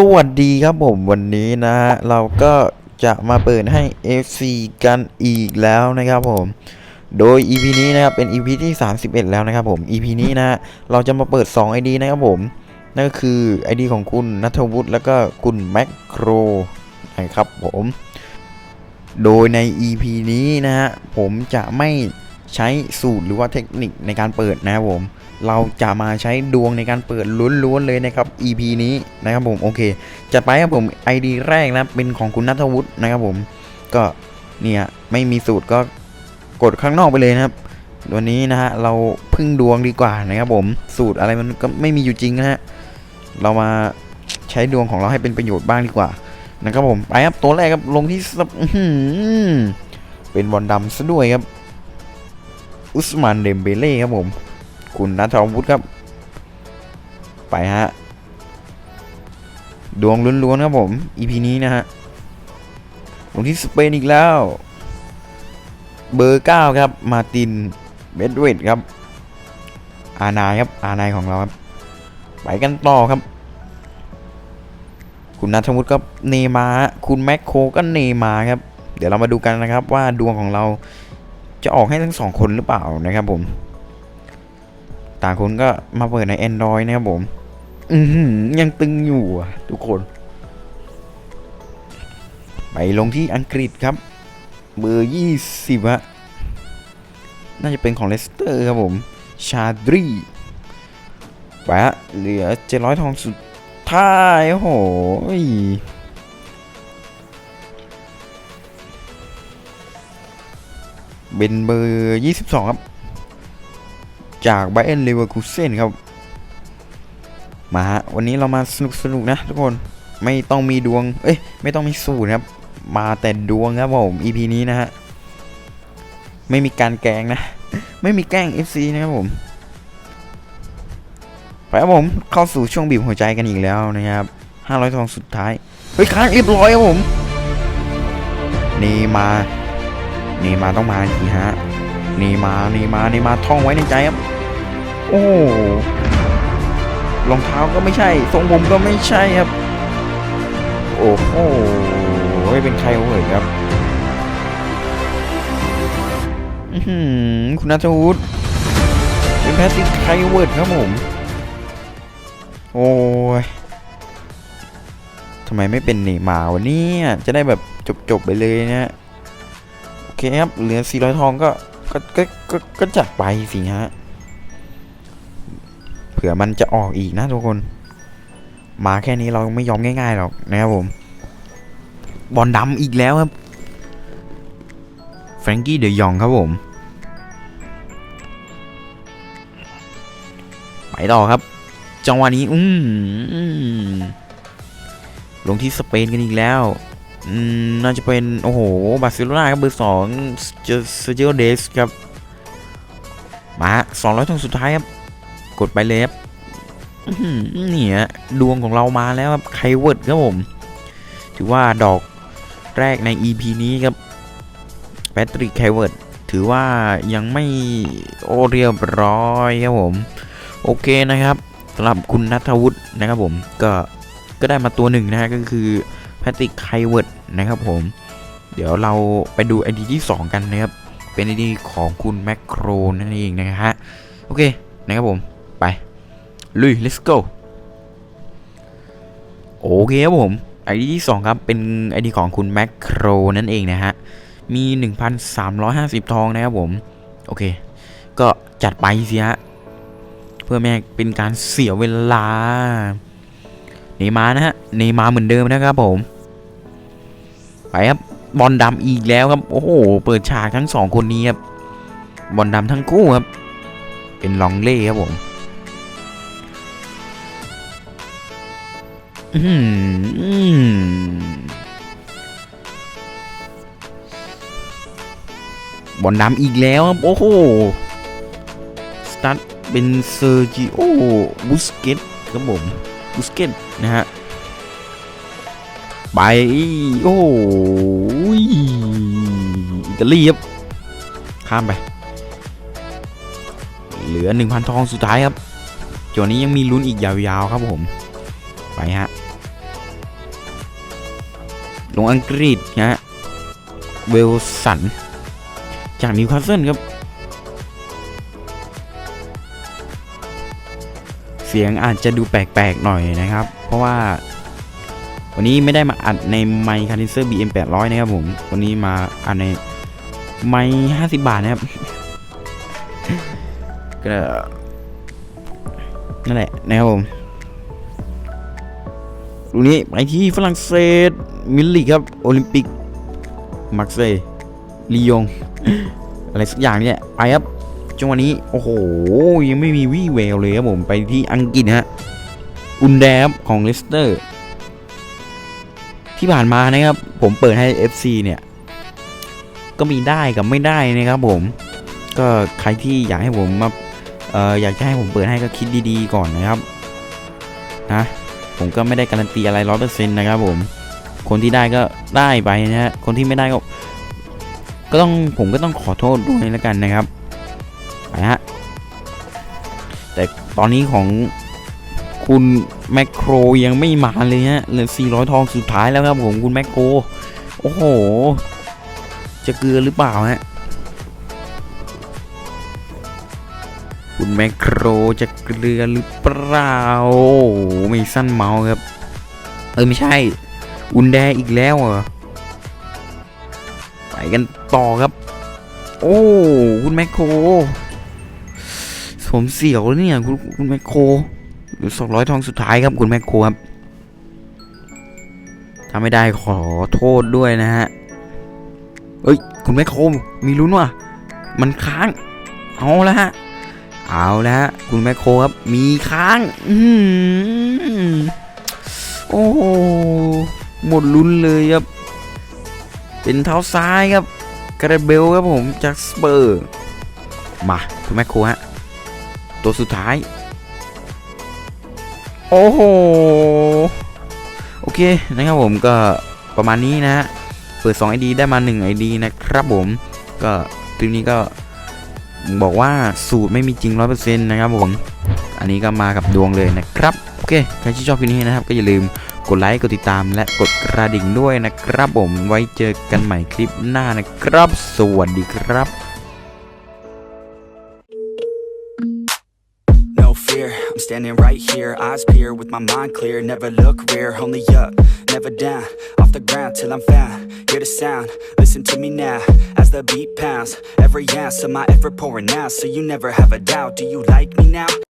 สวัสดีครับผมวันนี้นะฮะเราก็จะมาเปิดให้ FC กันอีกแล้วนะครับผม โดย EP นี้นะครับเป็น EP ที่ 31 แล้วนะครับผม EP นี้นะฮะเราจะมาเปิด 2 ID นะครับผม นั่นก็คือ ID ของคุณนัทวุฒิแล้วก็คุณแมคโครนะครับผม โดยใน EP นี้นะฮะผมจะไม่ ใช้สูตรหรือว่าเทคนิคในการเปิดนะครับผม เราจะมาใช้ดวงในการเปิดล้วนๆเลยนะครับ EP นี้นะครับผมโอเคจัดไปครับผม ID แรกนะเป็นของคุณนัทวุฒินะครับผมก็เนี่ยไม่มีสูตรก็กดข้างนอกไปเลยนะครับวันนี้นะฮะเราพึ่งดวงดีกว่านะครับผมสูตรอะไรมันก็ไม่มีอยู่จริงนะฮะเรามาใช้ดวงของเราให้เป็นประโยชน์บ้างดีกว่านะครับผมไปครับตัวแรกครับลงที่เป็นบอลดำซะด้วยครับ อุสมานเดมเบเล่ครับผม คุณนัทวุฒิครับ ไปฮะ ดวงล้วนๆครับผม EP นี้นะฮะลงที่สเปนอีกแล้ว เบอร์9ครับ มาตินเบดเวดครับ อานายครับ อานายของเราครับ ไปกันต่อครับ คุณนัทวุฒิครับเนยมา คุณแม็กโคก็เนยมาครับ เดี๋ยวเรามาดูกันนะครับว่าดวงของเรา จะออกให้ทั้งสองคนหรือเปล่านะครับผม ต่างคนก็มาเปิดใน Android นะครับผม อืยังตึงอยู่อะทุกคน ไปลงที่อังกฤษครับ เบอร์ยี่สิบฮะน่าจะเป็นของเลสเตอร์ครับผม ชาดรีไปฮะเหลือเจ็ดร้อยทองสุดท้าย โอ้โห เป็นเบอร์ยี่สิบสองครับ จากไบเอ็นเลเวอร์คูเซนครับ มาฮะ วันนี้เรามาสนุกสนุกนะทุกคน ไม่ต้องมีดวง เอ้ย ไม่ต้องมีสูตรครับ มาแต่ดวงครับผม EP นี้นะฮะ ไม่มีการแกงนะ ไม่มีแกล้ง FC นะครับผม ไปครับผม เข้าสู่ช่วงบีบหัวใจกันอีกแล้วนะครับ 500 ทองสุดท้าย เฮ้ยค้างเรียบร้อยครับผม นี่มา นี่มาต้องมาทีฮะนี่มานี่มานี่มาท่องไว้ในใจครับ โอ้รองเท้าก็ไม่ใช่ ทรงผมก็ไม่ใช่ครับ โอ้โหเป็นใครเอ่ยครับอื้อหือคุณนัทวุฒิเป็นแพทริกไคเวิร์ดครับผม โอ้ยทำไมไม่เป็นเนมาวันนี้จะได้แบบจบๆไปเลยนะ เคครับเหลือ 400 ทองก็ก็ก็ก็ก็จัดไปสิฮะ เผื่อมันจะออกอีกนะทุกคน มาแค่นี้เราไม่ยอมง่ายๆหรอกนะครับผม บอลดำอีกแล้วครับ แฟรงกี้เดยองครับผม ไปต่อครับ จังหวะนี้ อืมลงที่สเปนกันอีกแล้ว น่าจะเป็น โอ้โห บาร์เซโลนาครับเบอร์สองเจอเซจิโอเดสครับ มาสองร้อยทงสุดท้ายครับ กดไปเลยครับนี่ยดวงของเรามาแล้วครับไคเวิร์ดครับผม ถือว่าดอกแรกใน EP นี้ครับแพทริกไคเวิร์ดถือว่ายังไม่โอเรียบร้อยครับผม โอเคนะครับสำหรับคุณนัทวุฒินะครับผมก็ก็ได้มาตัวหนึ่งนะฮะก็คือแพทริกไคเวิร์ด นะครับผม เดี๋ยวเราไปดู ID ที่ 2 กันนะครับ เป็น ID ของคุณแมคโครนั่นเองนะฮะ โอเค นะครับผม ไป ลุย let's go โอเคครับผม ID ที่ 2 ครับ เป็น ID ของคุณแมคโครนั่นเองนะฮะ มี 1,350 ทองนะครับผม โอเค ก็จัดไปสิฮะ เพื่อไม่เป็นการเสียเวลาเนมานะฮะ เนมาเหมือนเดิมนะครับผม ไปครับบอลดำอีกแล้วครับ โอ้โห เปิดฉากทั้งสองคนนี้ครับบอลดำทั้งคู่ครับ เป็นลองเล่ครับผมบอลดำอีกแล้วครับ โอ้โห สตาร์ทเป็นเซอร์จิโอบุสเกตครับผม บุสเกตนะฮะ ไป โอ้โหอิตาลีครับ ข้ามไป เหลือ 1,000 ทองสุดท้ายครับจนี้ยังมีลุ้นอีกยาวๆครับผม ไปฮะ ลงอังกฤษนะฮะ เวลสัน จากนิวคาสเซิลครับ เสียงอาจจะดูแปลกๆหน่อยนะครับ เพราะว่า วันนี้ไม่ได้มาอัดในไมค์คาร์ดิเซอร์ BM 800นะครับผม วันนี้มาอัดในไมค์50 บาทนะครับ ก็นั่นแหละนะครับผมลูกนี้ไปที่ฝรั่งเศส มิลลิครับ โอลิมปิก มักเซย์ลียง อะไรสักอย่างเนี่ย ไปครับ จังหวะนี้ โอ้โห ยังไม่มีวี่แววเลยครับผม ไปที่อังกฤษฮะ อุนแดบของเลสเตอร์ ที่ผ่านมานะครับ ผมเปิดให้ FC เนี่ย ก็มีได้กับไม่ได้นะครับผม ก็ใครที่อยากให้ผมมาเอ่ออยากจะให้ผมเปิดให้ก็คิดดีๆก่อนนะครับนะผมก็ไม่ได้การันตีอะไรร้อยเปอร์เซ็นต์นะครับผมคนที่ได้ก็ได้ไปนะฮะคนที่ไม่ได้ก็ ก็ต้องผมก็ต้องขอโทษด้วยแล้วกันนะครับไปฮะแต่ตอนนี้ของ คุณแมคโครยังไม่มาเลยฮะเหลือ 400 ทองสุดท้ายแล้วครับผมคุณแมคโคร โอ้โห จะเกลือหรือเปล่าฮะ คุณแมคโครจะเกลือหรือเปล่า โอ้โหไม่สั้นเมาส์ครับ เออไม่ใช่ อุนแดอีกแล้วเหรอ ไปกันต่อครับ โอ้ คุณแมคโคร ผมเสียวแล้วเนี่ยคุณคุณแมคโคร สองร้อยทองสุดท้ายครับคุณแมคโครครับถ้าไม่ได้ขอโทษด้วยนะฮะเอ้ย คุณแมคโครมีลุ้นว่ะ มันค้าง เอาละฮะ เอาละฮะ คุณแมคโครครับ มีค้าง อือหือโอ้โห หมดลุ้นเลยครับ เป็นเท้าซ้ายครับ กระเบลครับผมจากสเปอร์ มา คุณแมคโครฮะ ตัวสุดท้าย โอ้โห โอเคนะครับผมก็ประมาณนี้นะฮะ เปิด 2 ID ได้มา 1 ID นะครับผม ก็คลิปนี้ก็บอกว่าสูตรไม่มีจริง 100%นะครับผม อันนี้ก็มากับดวงเลยนะครับ โอเค ใครที่ชอบคลิปนี้นะครับ ก็อย่าลืมกดไลค์ กดติดตาม และกดกระดิ่งด้วยนะครับผม ไว้เจอกันใหม่คลิปหน้านะครับ สวัสดีครับ No fear, I'm standing right here, eyes peer with my mind clear. Never look rear, only up, never down. Off the ground till I'm found. Hear the sound, listen to me now. As the beat pounds, every ounce of my effort pouring out. So you never have a doubt. Do you like me now?